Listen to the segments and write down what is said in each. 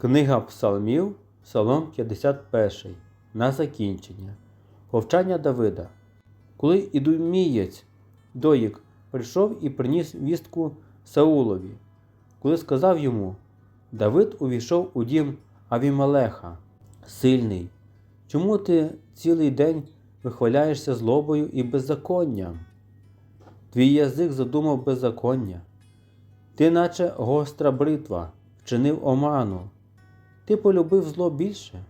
Книга Псалмів, Псалом 51. На закінчення. Повчання Давида. Коли ідумієць Доїк прийшов і приніс вістку Саулові, коли сказав йому: Давид увійшов у дім Авімелеха, сильний. Чому ти цілий день вихваляєшся злобою і беззаконням? Твій язик задумав беззаконня. Ти, наче гостра бритва, вчинив оману. Ти полюбив зло більше,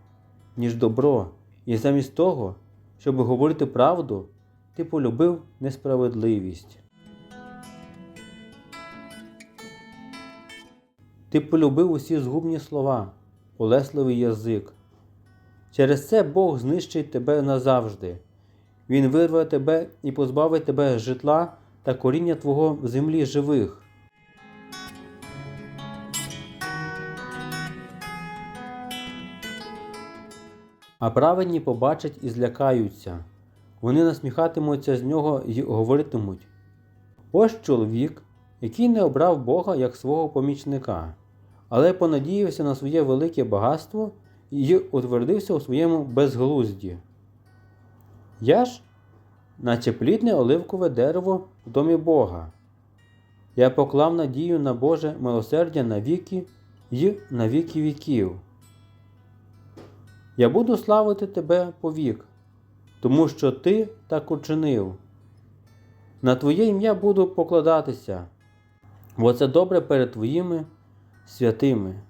ніж добро, і замість того, щоб говорити правду, ти полюбив несправедливість. Ти полюбив усі згубні слова, улесливий язик. Через це Бог знищить тебе назавжди. Він вирве тебе і позбавить тебе житла та коріння твого в землі живих. А праведні побачать і злякаються. Вони насміхатимуться з нього й говоритимуть. Ось чоловік, який не обрав Бога як свого помічника, але понадіявся на своє велике багатство і утвердився у своєму безглузді. Я ж, наче плідне оливкове дерево в домі Бога. Я поклав надію на Боже милосердя на віки й на віки віків. Я буду славити тебе повік, тому що ти так учинив. На Твоє ім'я буду покладатися, бо це добре перед Твоїми святими.